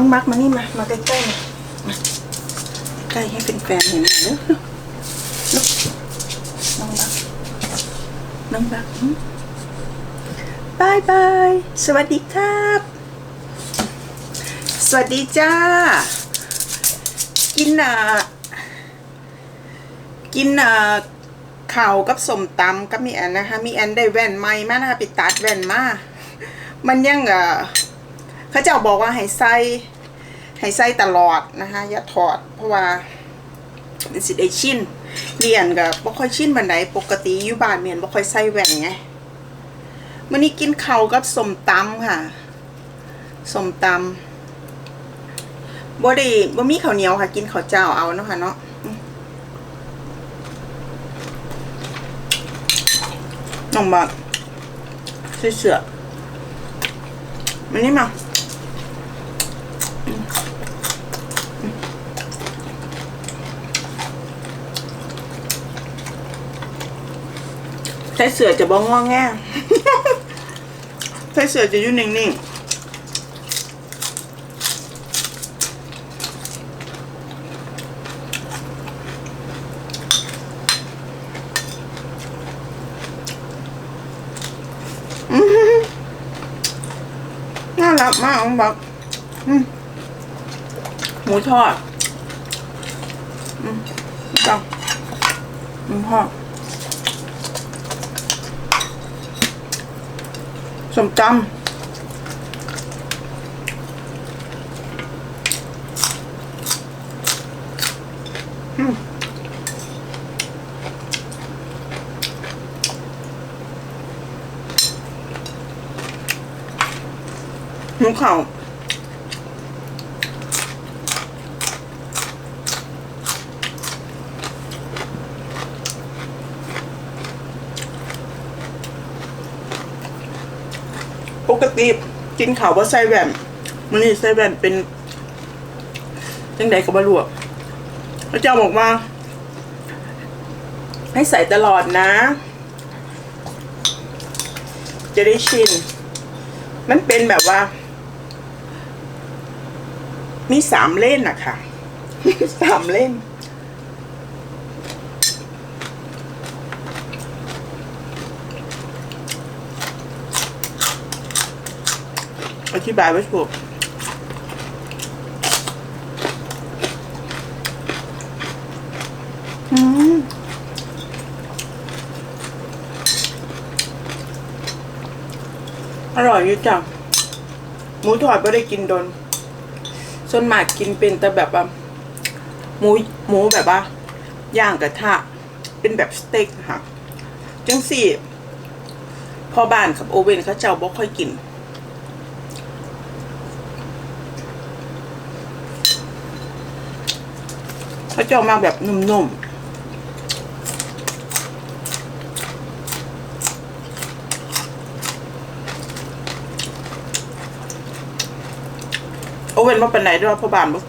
น้องมักมานี่มา มาใกล้ๆมามาใกล้ให้เป็นแฟนเห็นหน่อยเนอะลูกน้องมักน้องมักบายบายสวัสดีครับ สวัสดีจ้า กินอะกินอะข่าวกับสมตำกับมีแอนนะคะ มีแอนได้แว่นใหม่มานะคะไปตัดแว่นมา มันยังอะ เขาเจ้าบอกว่าให้ใส่ให้ใส่ตลอดนะคะอย่าถอด เพราะว่าเป็นสิไดชินเรียนกับบ่ค่อยชินบันไดปกติอยู่บ้านเมียนบ่ค่อยใส่แว่นไงมื้อนี้กินข้าวกับสมตำค่ะสมตำบ่ได้บ่มีข้าวเหนียวค่ะ กินข้าวเจ้าเอาเนาะค่ะเนาะอืมน้องบักเสือเสือมันนี่มาอืมอืม ใส่เสือจะบ่งอแง่ใส่เสือจะอยู่นิ่งๆ น่ารักมากน้องบักอืมหมูทอด อืมจังหมูทอด สมตำอืมหมูเข่า ปกติกินข่าวว่าใส่แวนมันนี่ใส่แวนเป็นยังไงก็บรรลุพระเจ้าบอกว่า ให้ใส่ตลอดนะ จะได้ชิน มันเป็นแบบว่า มีสามเล่นอะค่ะสามเล่น อธิบายไม่ถูกอืมอร่อยอยู่จังหมูทอดไม่ได้กินโดน ส่วนมากกินเป็นแต่แบบว่าหมูหมูแบบว่าย่างกระทะ เป็นแบบสเต็กค่ะ จังสี่ พอบ้านกับโอเวนเขาเจ้าบ่ค่อยกิน เขาจะออกมาแบบนุ่มๆโอเว่นมาเป็นไหนด้วยพราะบานบ่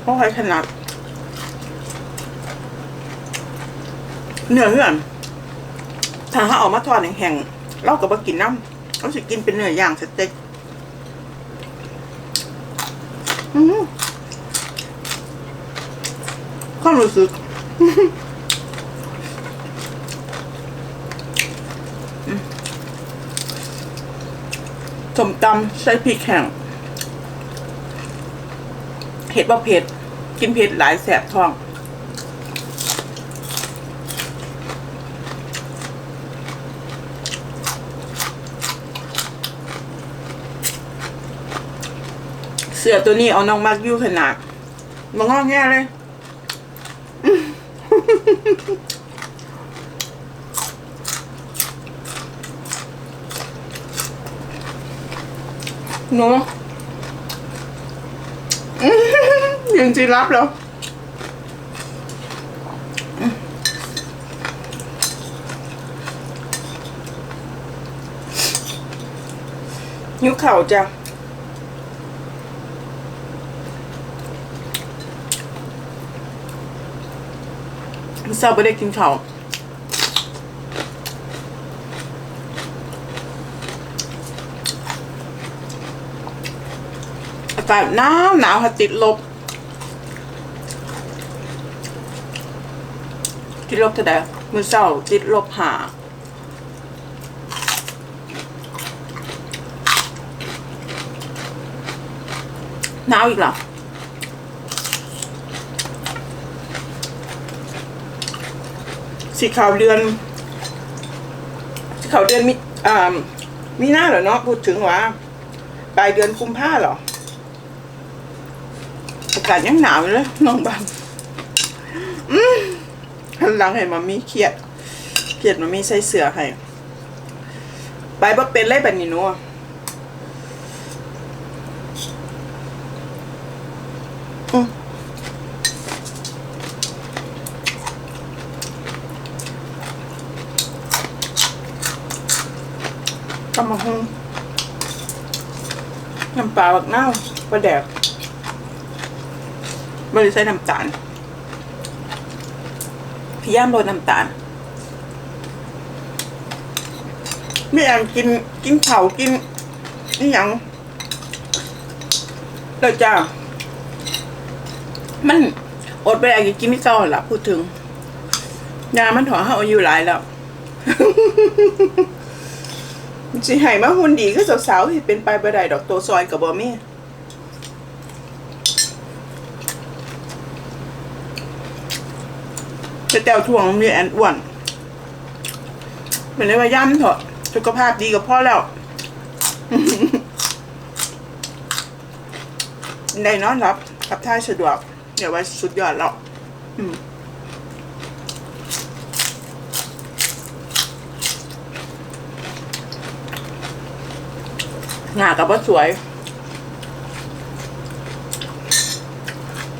เพราะใครขนาดเนื้อเหื่อนถ้าเขาออกมาทอดแห้งๆเราก็บ่กินน้ำเราสิกินเป็นเนื้อย่างสเต็กอืม ความรู้สึกสมตำใส่พริกแห้งเผ็ดว่าเผ็ด กินเผ็ดหลายแสบท้องเสือตัวนี้เอาน้องมากยู่ขนาดมางอแง่เลย หนูยืนจีรับแล้วนิ้ว เข่าจ้ะเศร้าไปได้กินข้าวากาศหนาวหนาวค่ะติดลบ ติดลบเท่าใดมือเศร้าติดลบหาหนาวอีกเหรอ สีขาวเดือน สีขาวเดือนมีอ่ามีหน้าเหรอเนาะพูดถึงว่าปลายเดือนกุมภาเหรออากาศยังหนาวเลยน้องบังอืมหันหลังให้มามีเครียดเครียดมามีใส่เสื้อให้ไปบ่เป็นเลยแบบนี้หนูอะ ตำมะฮงน้ำปลาบักเน่าปลาแดกบริใส่น้ำตาลพยายามลดน้ำตาลไม่อยากกินกินเผากินนี่ยังเดี๋ยจ้ามันอดไปอยากกินไม่เศร้าหรอพูดถึงยามันถอเขาอายุหลายแล้ว สิให้มาหุ่นดีก็สาวๆที่เป็นไปบ่ได้ดอกตัวซอยกับบอมี่จะแต้วทวงมีแอนอ้วนเป็นเลยว่าย่ำเถอะสุขภาพดีกับพ่อแล้วได้นอนรับกับท่ายสะดวก เดี๋ยวว่าสุดยอดแล้ว อืม หนากับว่าสวย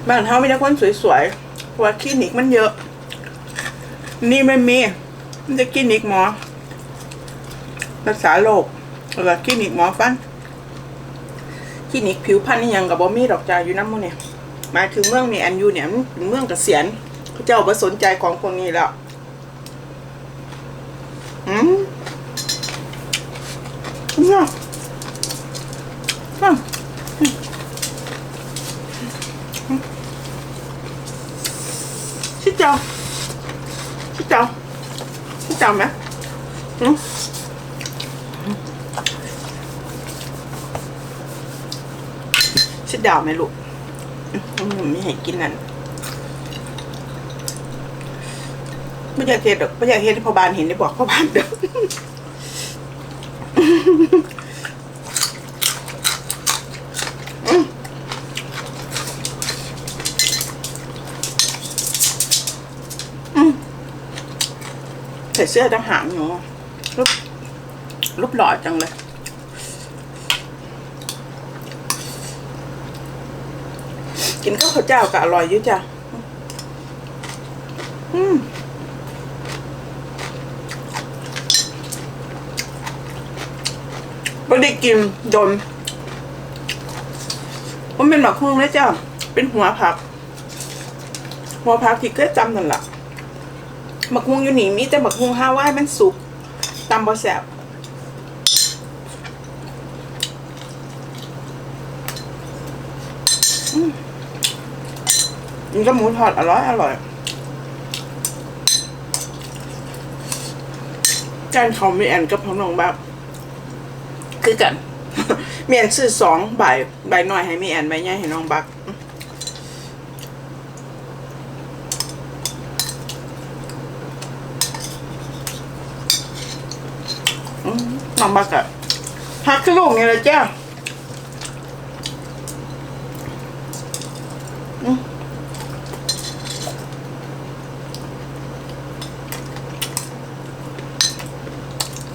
บ้านเฮาไม่ได้คนสวยๆว่าคลินิกมันเยอะ นี่ไม่มี มันจะคลินิกหมอ รักษาโรคแล้วก็คลินิกหมอฟันคลินิกผิวพรรณนี่ยังกับบ่มีดอกจาอยู่น้ำมูเนี่ยหมายถึงเมืองมีอันยูเนี่ยมันเป็นเมืองเกษียณเขาเจ้าบ่สนใจของพวกนี้แล้วอืมเนี่ย อะชิเจ้าชิเจ้า ชิเจ้าไหมชิดดาวไหมลูกไม่ให้กินนั่นไม่อยากเห็นหรอกไม่อยากเห็นที่พ่อบานเห็นได้บอกพ่อบานเด้อ ใส่เสื้อทหารอยู่รูปรูปหล่อจังเลยกินข้าวข้าวเจ้าก็อร่อยยู่จ้ะอืมไม่ได้กินโดนมันเป็นหมักฮุ้งนะจ้ะเป็นหัวผัก หัวผักที่เกิดจำนั่นแหละ หมักฮวงอยู่นี่มีแต่หมักฮวงฮาวายมันสุกตำบะแสบอืมกินกับหมูทอดอร่อยอร่อยการเขามีแอนกับพน้องแบบคือกันมีแอนซื้อสองใบใบหน่อยให้มีแอนใบใหญ่ให้น้องบัก อืมน้อง บักอะฮักคือลูกนี่แหละจ้า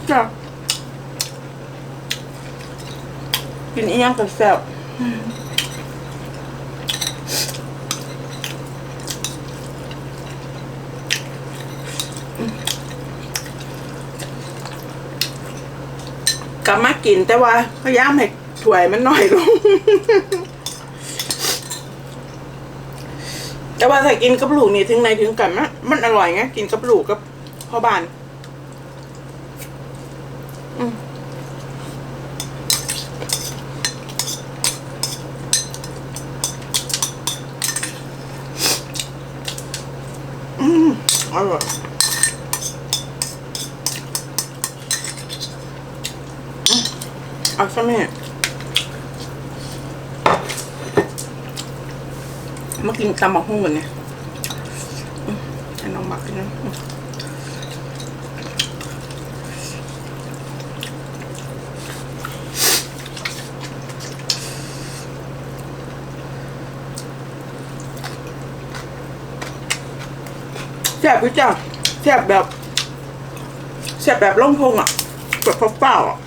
จ้ากินอีหยังกับแซ่บับมากินแต่ว่าพยายามให้ถ่วยมันน้อยลงแต่ว่าใส่กินกับลูกนี่ถึงไหนถึงกันนะมันอร่อยไงกินกับลูกกับพ่อบานอืมอร่อย เอาซะแม่มากินตำบักหุ่งกันเนี่ยอืมให้น้องมักนะแซ่บพี่จ้าแซ่บแบบแซ่บแบบล่องพงอะแบบเปล่าๆอะ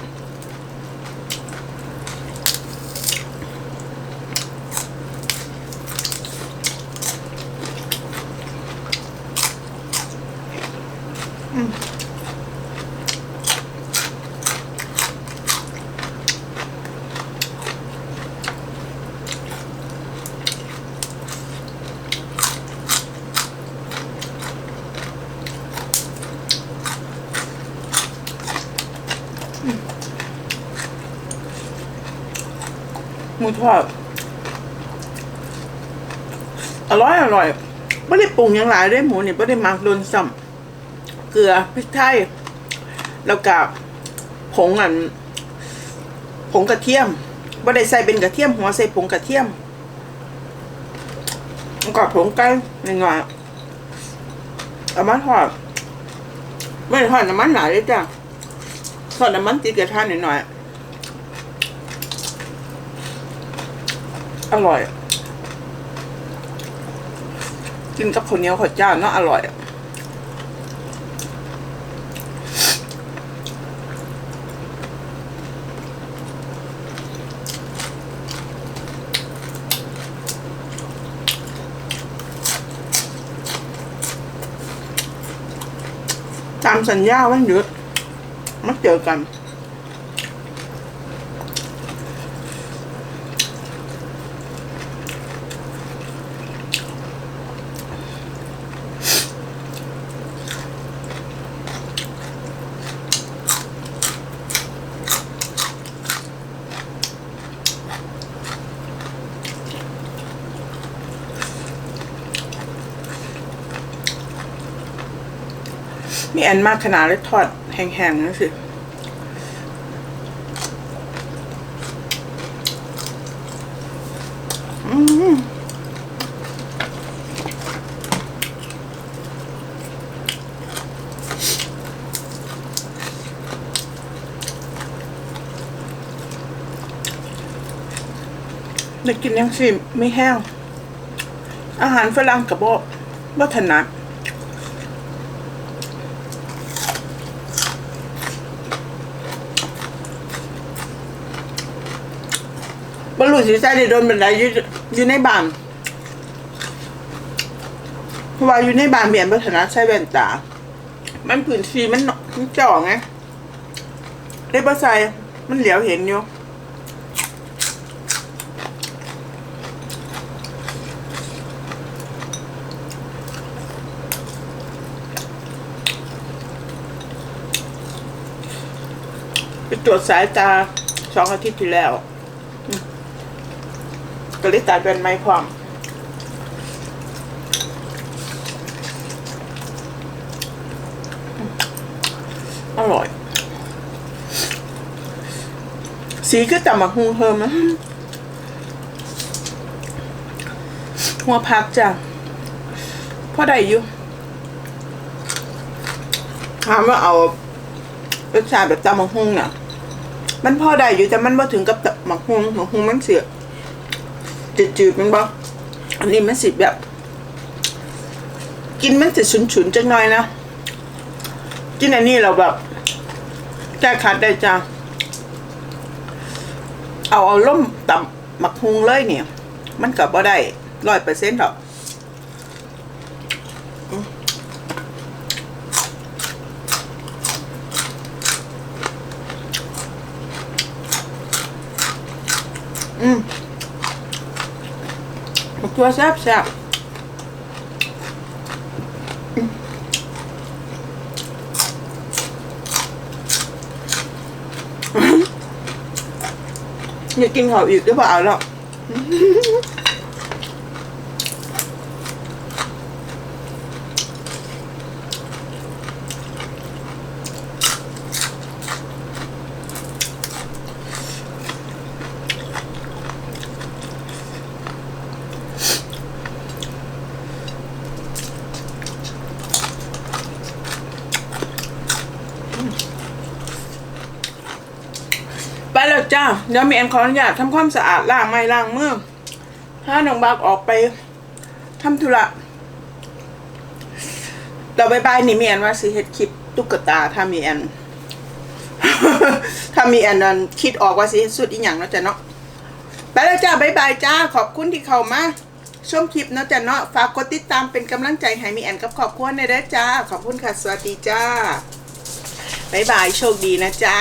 มูทอด อร่อยอร่อยไม่ได้ปรุงยังหลายด้หมูนี่ไม่ได้มักโดนซ้ำเกลือพริกไทย แล้วก็ผงอันผงกระเทียมไม่ได้ใส่เป็นกระเทียม หัวใส่ผงกระเทียมแล้วก็ผงไก่หน่อยๆเอามาทอดไม่ได้ทอดน้ำมันหลายเลยจ้ะทอดน้ำมันตีกระทะหน่อยๆ อร่อย กินกับข้าวเหนียวข้าวเจ้าเนาะอร่อยตามสัญญาวันหยุดมาเจอกัน มีอันมากขนาดเลยทอดแห้งๆนั่นสิอืมได้กินยังสิไม่แห้ง อาหารฝรั่งกับบ่บ่ถนัด บรรลุสีใส่ได้โดนบันไดอยู่อยู่ในบ้านเพราะว่าอยู่ในบ้านเมียนพัฒนาใช้แว่นตา มันพื้นทีมันเนาะมันจ่อไงได้บ่ใส่มันเหลียวเห็นอยู่ไปตรวจสายตาสองอาทิตย์ที่แล้ว ก็เลยตัดเป็นไม้พร้อมอร่อย สีก็จะมาหุงเพิ่มนะหัวพักจ้ะพ่อได้อยู่ถามว่าเอารสชาติแบบตำมักฮุงน่ะ มันพอได้อยู่แต่มันบ่ถึงกับตำมักฮุงมักฮุงมันเสีย จืดๆมันบอกอันนี้มันสิแบบ กินมันจะฉุนๆจังหน่อยนะกินอันนี้เราแบบแก้ขัดได้จ้าเอาเอาล่มต่ำหมักฮุงเลยเนี่ย มันกับบ่ได้ร้อยเปอร์เซ็นต์หรอก ตัวแซ่บแซ่บอยากกินข้าอีกหรือเปล่า ปแล้วจ้าเดี๋ยวมีแอนขออนุญาตทำความสะอาดล้างไม้ล้างมือถ้าน้องบากออกไปทำธุระเราบายบายนี่มีแอนว่าสิเฮ็ดคลิปตุ๊กตาถ้ามีแอนถ้ามีแอนนั้นคิดออกว่าสิเฮ็ดสุดอีหยังเนาะจ้ะเนาะไปแล้วจ้าบายบายจ้าขอบคุณที่เข้ามาชมคลิปเนาะจ้ะเนาะฝากกดติดตามเป็นกำลังใจให้มีแอนกับครอบครัวในเด้อจ้า ขอบคุณค่ะ สวัสดีจ้าบายบายโชคดีนะจ้า